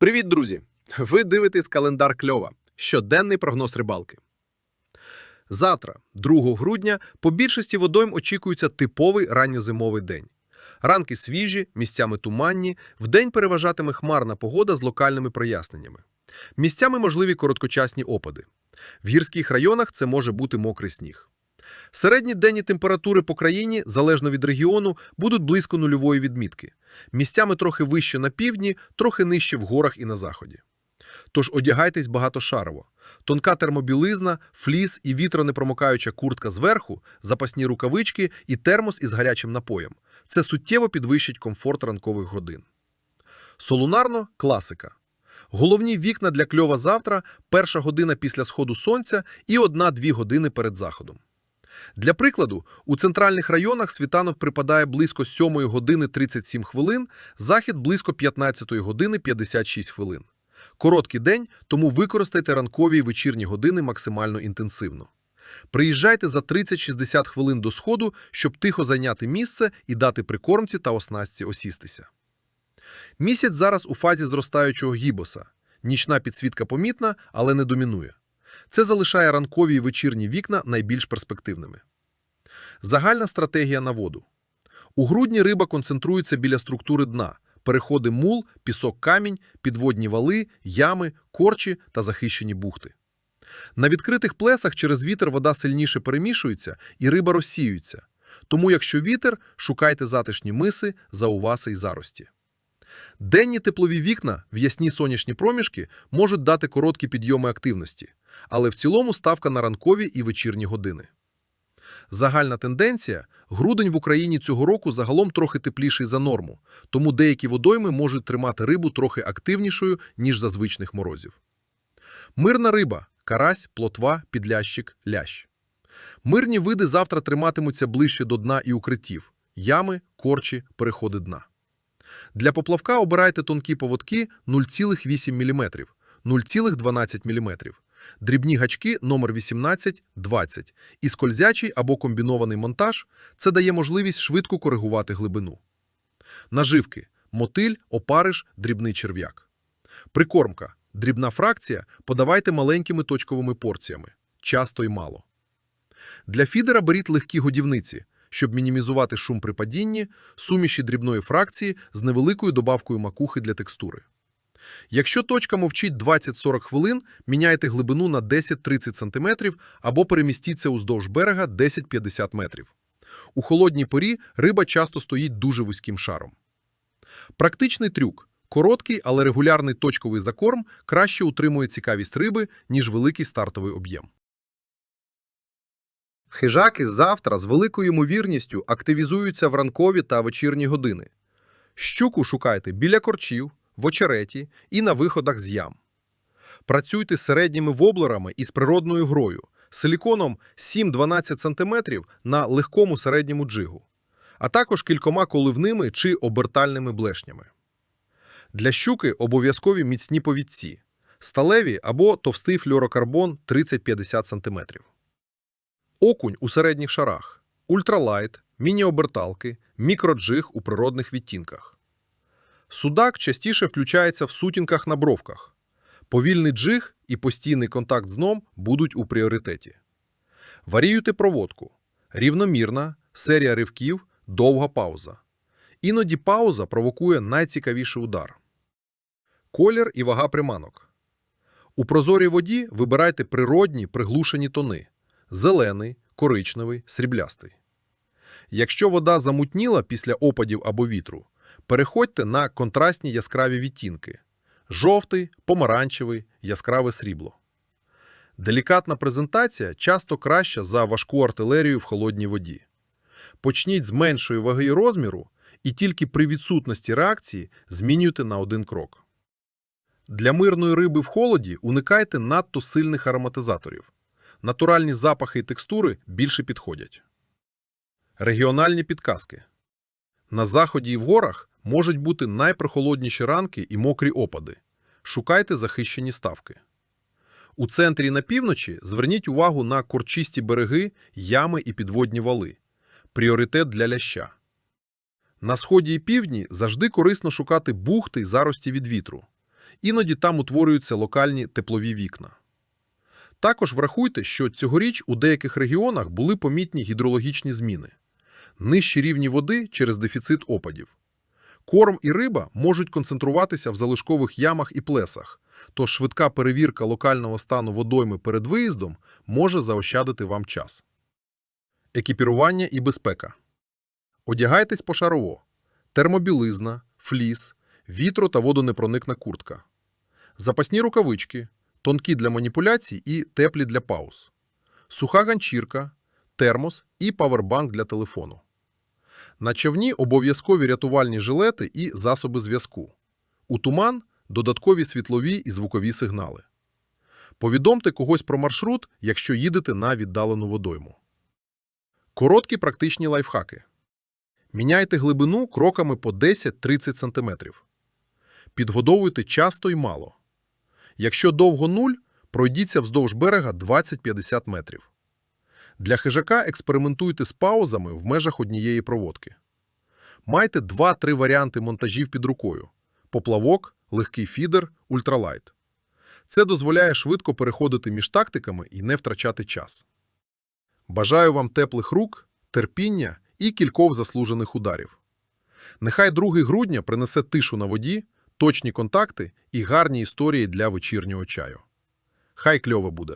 Привіт, друзі! Ви дивитесь календар кльова. Щоденний прогноз рибалки. Завтра, 2 грудня, по більшості водойм очікується типовий ранньозимовий день. Ранки свіжі, місцями туманні, вдень переважатиме хмарна погода з локальними проясненнями. Місцями можливі короткочасні опади. В гірських районах це може бути мокрий сніг. Середні денні температури по країні, залежно від регіону, будуть близько нульової відмітки. Місцями трохи вище на півдні, трохи нижче в горах і на заході. Тож одягайтесь багатошарово. Тонка термобілизна, фліс і вітронепромокаюча куртка зверху, запасні рукавички і термос із гарячим напоєм. Це суттєво підвищить комфорт ранкових годин. Солунарно класика. Головні вікна для кльова завтра перша година після сходу сонця і одна-дві години перед заходом. Для прикладу, у центральних районах світанок припадає близько 7 години 37 хвилин, захід близько 15 години 56 хвилин. Короткий день, тому використайте ранкові і вечірні години максимально інтенсивно. Приїжджайте за 30-60 хвилин до сходу, щоб тихо зайняти місце і дати прикормці та оснастці осістися. Місяць зараз у фазі зростаючого гібоса. Нічна підсвітка помітна, але не домінує. Це залишає ранкові і вечірні вікна найбільш перспективними. Загальна стратегія на воду. У грудні риба концентрується біля структури дна, переходи мул, пісок-камінь, підводні вали, ями, корчі та захищені бухти. На відкритих плесах через вітер вода сильніше перемішується і риба розсіюється. Тому, якщо вітер, шукайте затишні миси, зауваси й зарості. Денні теплові вікна в ясні сонячні проміжки можуть дати короткі підйоми активності, але в цілому ставка на ранкові і вечірні години. Загальна тенденція – грудень в Україні цього року загалом трохи тепліший за норму, тому деякі водойми можуть тримати рибу трохи активнішою, ніж за звичних морозів. Мирна риба – карась, плотва, підлящик, лящ. Мирні види завтра триматимуться ближче до дна і укриттів – ями, корчі, переходи дна. Для поплавка обирайте тонкі поводки 0,8 мм, 0,12 мм, дрібні гачки номер 18 20 і скользячий або комбінований монтаж – це дає можливість швидко коригувати глибину. Наживки – мотиль, опариш, дрібний черв'як. Прикормка – дрібна фракція подавайте маленькими точковими порціями, часто й мало. Для фідера беріть легкі годівниці, щоб мінімізувати шум при падінні, суміші дрібної фракції з невеликою добавкою макухи для текстури. Якщо точка мовчить 20-40 хвилин, міняйте глибину на 10-30 см або перемістіться уздовж берега 10-50 метрів. У холодній порі риба часто стоїть дуже вузьким шаром. Практичний трюк. Короткий, але регулярний точковий закорм краще утримує цікавість риби, ніж великий стартовий об'єм. Хижаки завтра з великою ймовірністю активізуються в ранкові та вечірні години. Щуку шукайте біля корчів, в очереті і на виходах з ям. Працюйте середніми воблерами із природною грою, силіконом 7-12 см на легкому середньому джигу, а також кількома коливними чи обертальними блешнями. Для щуки обов'язкові міцні повідці, сталеві або товстий флюорокарбон 30-50 см. Окунь у середніх шарах, ультралайт, міні-оберталки, мікроджиг у природних відтінках. Судак частіше включається в сутінках на бровках. Повільний джиг і постійний контакт з дном будуть у пріоритеті. Варіюйте проводку. Рівномірна, серія ривків, довга пауза. Іноді пауза провокує найцікавіший удар. Колір і вага приманок. У прозорій воді вибирайте природні приглушені тони зелений, коричневий, сріблястий. Якщо вода замутніла після опадів або вітру, переходьте на контрастні яскраві відтінки жовтий, помаранчевий, яскраве срібло. Делікатна презентація часто краща за важку артилерію в холодній воді. Почніть з меншої ваги і розміру, і тільки при відсутності реакції змінюйте на один крок. Для мирної риби в холоді уникайте надто сильних ароматизаторів. Натуральні запахи і текстури більше підходять. Регіональні підказки. На заході і в горах можуть бути найпрохолодніші ранки і мокрі опади. Шукайте захищені ставки. У центрі на півночі зверніть увагу на корчисті береги, ями і підводні вали. Пріоритет для ляща. На сході і півдні завжди корисно шукати бухти й зарості від вітру. Іноді там утворюються локальні теплові вікна. Також врахуйте, що цьогоріч у деяких регіонах були помітні гідрологічні зміни, нижчі рівні води через дефіцит опадів. Корм і риба можуть концентруватися в залишкових ямах і плесах, тож швидка перевірка локального стану водойми перед виїздом може заощадити вам час. Екіпірування і безпека. Одягайтесь пошарово. Термобілизна, фліс, вітро та водонепроникна куртка. Запасні рукавички, тонкі для маніпуляцій і теплі для пауз. Суха ганчірка, термос і павербанк для телефону. На човні обов'язкові рятувальні жилети і засоби зв'язку. У туман додаткові світлові і звукові сигнали. Повідомте когось про маршрут, якщо їдете на віддалену водойму. Короткі практичні лайфхаки. Міняйте глибину кроками по 10-30 см. Підгодовуйте часто й мало. Якщо довго нуль, пройдіться вздовж берега 20-50 метрів. Для хижака експериментуйте з паузами в межах однієї проводки. Майте 2-3 варіанти монтажів під рукою: поплавок, легкий фідер, ультралайт. Це дозволяє швидко переходити між тактиками і не втрачати час. Бажаю вам теплих рук, терпіння і кількох заслужених ударів. Нехай 2 грудня принесе тишу на воді, точні контакти і гарні історії для вечірнього чаю. Хай кльово буде!